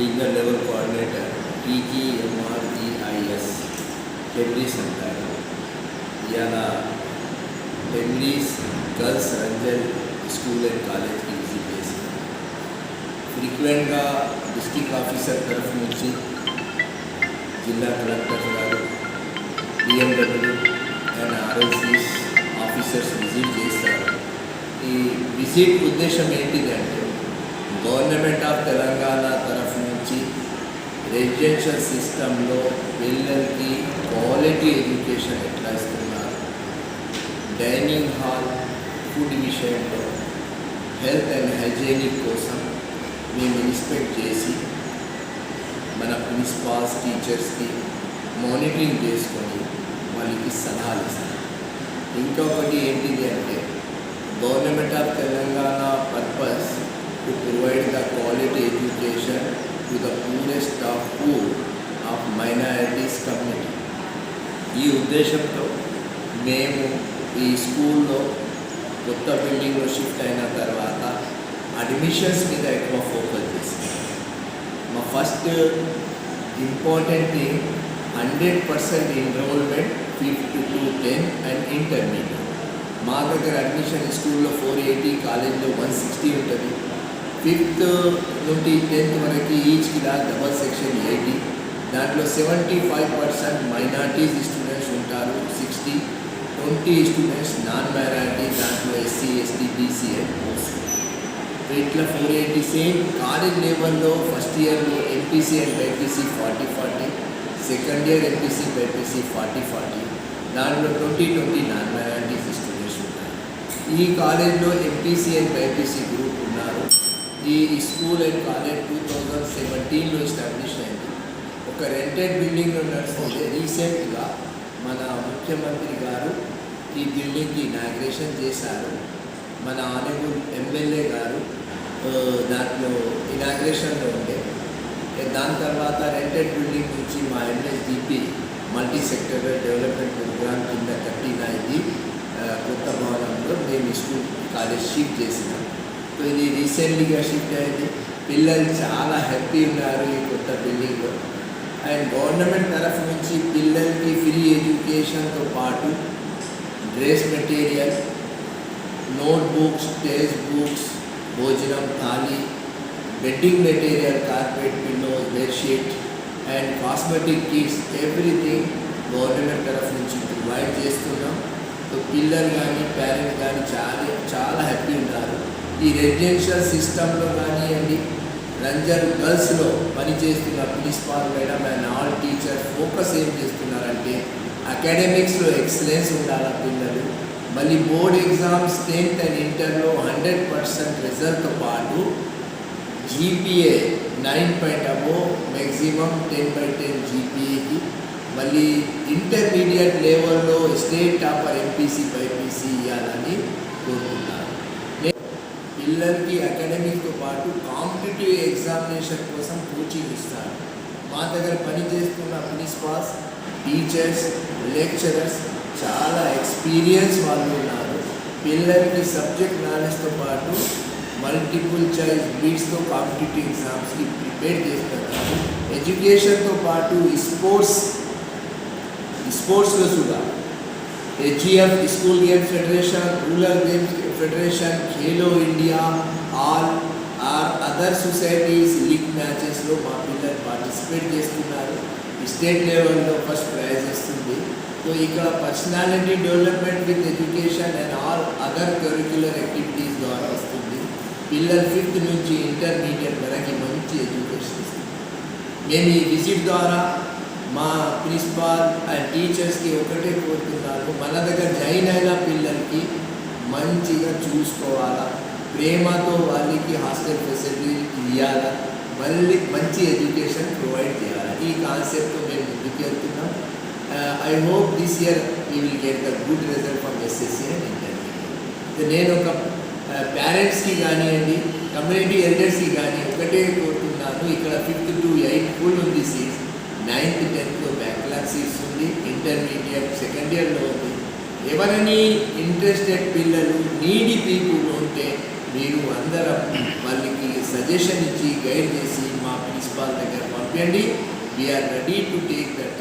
Mohammad Abdul Basir, Regional Level Coordinator, TGMREIS, టెబ్లీస్ అంటారు ఇవాళ టెబ్లీస్ girls Ranjan school and కాలేజ్కి visit చేసి ఫ్రీక్వెంట్గా డిస్టిక్ ఆఫీసర్ తరఫు నుంచి జిల్లా కలెక్టర్ గారు DMW and RLCs officers visit చేస్తారు ఈ విజిట్ ఉద్దేశం ఏంటిదంటే గవర్నమెంట్ ఆఫ్ తెలంగాణ తరఫు నుంచి రెసిడెన్షియల్ సిస్టంలో పిల్లలకి క్వాలిటీ ఎడ్యుకేషన్ ఎట్లా ఇస్తున్నారు? డైనింగ్ హాల్ ఫుడ్ విషయంలో హెల్త్ అండ్ హైజీనిక్ కోసం మేము ఇన్స్పెక్ట్ చేసి మన ప్రిన్సిపాల్స్ టీచర్స్కి మానిటరింగ్ చేసుకొని వాళ్ళకి సలహాలు ఇస్తాం. ఇంకొకటి ఏంటిది అంటే government of Telangana purpose to provide the quality education to the purest of poor of minorities community ఈ ఉద్దేశంతో మేము ఈ స్కూల్లో కొత్త బిల్డింగ్లో షిఫ్ట్ అయిన తర్వాత అడ్మిషన్స్ మీద ఎక్కువ ఫోకస్ చేస్తాం మా first important thing hundred percent enrolment fifth to tenth and intermediate మా దగ్గర అడ్మిషన్ స్కూల్లో ఫోర్ ఎయిటీ కాలేజ్లో వన్ సిక్స్టీ ఉంటుంది. ఫిఫ్త్ నుండి టెన్త్ వరకు ఈచ్కి దా డబల్ సెక్షన్ ఎయిటీ దాంట్లో seventy five percent minorities students ఉంటారు sixty twenty students non minority దాంట్లో SC ST BC and OC ఇట్లా ఫోర్ ఎయిటీ సేమ్ కాలేజ్ లెవెల్లో ఫస్ట్ ఇయర్లో MPC and BiPC forty forty second year MPC BiPC forty forty దాంట్లో twenty twenty non minorities students ఉంటారు. ఈ కాలేజ్లో MPC and BiPC group ఉన్నారు. ఈ school and college two thousand సెవెంటీన్లో ఎస్టాబ్లిష్ అయింది. ఒక రెంటెడ్ బిల్డింగ్ నడుస్తుంది. రీసెంట్గా మన ముఖ్యమంత్రి గారు ఈ బిల్డింగ్కి ఇనాగ్రేషన్ చేశారు. మన ఆనరబుల్ ఎమ్మెల్యే గారు దాంట్లో ఇనాగ్రేషన్లో ఉండే. దాని తర్వాత రెంటెడ్ బిల్డింగ్ నుంచి మా MSDP multi sector development programme కింద కట్టిన ఇది కొత్త భవనంలో మేము ఈ స్కూల్ కాలేజ్ షిఫ్ట్ చేసినాం. ఇది రీసెంట్గా షిఫ్ట్ అయింది. పిల్లలు చాలా హ్యాపీ ఉన్నారు ఈ కొత్త బిల్డింగ్లో అండ్ గవర్నమెంట్ తరఫు నుంచి పిల్లలకి ఫ్రీ ఎడ్యుకేషన్తో పాటు dress material note books text books భోజనం thali bedding material carpet pillows bedsheet and cosmetic kits everything government తరఫు నుంచి ప్రొవైడ్ చేస్తున్నాం. పిల్లలు కానీ పేరెంట్స్ కానీ చాలా చాలా హ్యాపీ ఉన్నారు. ఈ రెసిడెన్షియల్ సిస్టంలో కానివ్వండి రంజర్ గర్ల్స్లో పనిచేస్తున్న principal madam and all teacher focus ఏం చేస్తున్నారంటే అకాడమిక్స్లో ఎక్సలెన్స్ ఉండాలా పిల్లలు? మళ్ళీ బోర్డ్ ఎగ్జామ్స్ టెన్త్ అండ్ ఇంటర్లో హండ్రెడ్ పర్సెంట్ రిజల్ట్తో పాటు GPA nine point above maximum ten by ten జీపీఏకి మళ్ళీ ఇంటర్మీడియట్ లెవెల్లో స్టేట్ టాపర్ ఎంపీసీ బైపీసీ ఇవ్వాలని కోరుకుంటున్నాను. పిల్లలకి అకాడమిక్తో పాటు కాంపిటేటివ్ ఎగ్జామినేషన్ కోసం కోచింగ్ ఇస్తారు. మా దగ్గర పనిచేస్తున్న ప్రిన్సిపాల్స్ టీచర్స్ లెక్చరర్స్ చాలా ఎక్స్పీరియన్స్ వాళ్ళు ఉన్నారు. పిల్లలకి సబ్జెక్ట్ నాలెడ్జ్తో పాటు మల్టిపుల్ చాయిస్ బీట్స్తో కాంపిటేటివ్ ఎగ్జామ్స్కి ప్రిపేర్ చేస్తున్నారు. ఎడ్యుకేషన్తో పాటు స్పోర్ట్స్ స్పోర్ట్స్లో కూడా HEF school games federation rural games federation Khelo India all are other societies league మ్యాచెస్లో మా పిల్లలు పార్టిసిపేట్ చేస్తున్నారు. స్టేట్ లెవెల్లో ఫస్ట్ ప్రైజ్ వస్తుంది. సో ఇక్కడ personality development with education and all other curricular activities ద్వారా వస్తుంది. పిల్లలు ఫిఫ్త్ నుంచి ఇంటర్మీడియట్ వరకు మంచి ఎడ్యుకేషన్ ఇస్తుంది. మేము ఈ విజిట్ ద్వారా మా ప్రిన్సిపాల్ అండ్ టీచర్స్కి ఒకటే కోరుతున్నాను. మన దగ్గర జాయిన్ అయిన పిల్లలకి మంచిగా చూసుకోవాలా ప్రేమతో వాళ్ళకి హాస్టల్ ఫెసిలిటీ ఇవ్వాలా మళ్ళీ మంచి ఎడ్యుకేషన్ ప్రొవైడ్ చేయాలి ఈ కాన్సెప్ట్తో మేము ముందుకు వెళ్తున్నాం I hope this year we will get the good result from SSC and intermediate నేను ఒక పేరెంట్స్కి కానివ్వండి కమ్యూనిటీ ఎల్డర్స్కి కానీ ఒకటే కోరుతున్నాను ఇక్కడ ఫిఫ్త్ టు ఎయిత్ ఫుల్ ఉంది సీట్స్ నైన్త్ టెన్త్లో బ్యాక్లాగ్ సీట్స్ ఉంది ఇంటర్మీడియట్ సెకండ్ ఇయర్లో ఉంది ఎవరిని ఇంట్రెస్టెడ్ పిల్లలు నీడి పీపుల్ ఉంటే మీరు అందరం వాళ్ళకి సజెషన్ ఇచ్చి గైడ్ చేసి మా ప్రిన్సిపాల్ దగ్గర పంపండి. We are ready to take that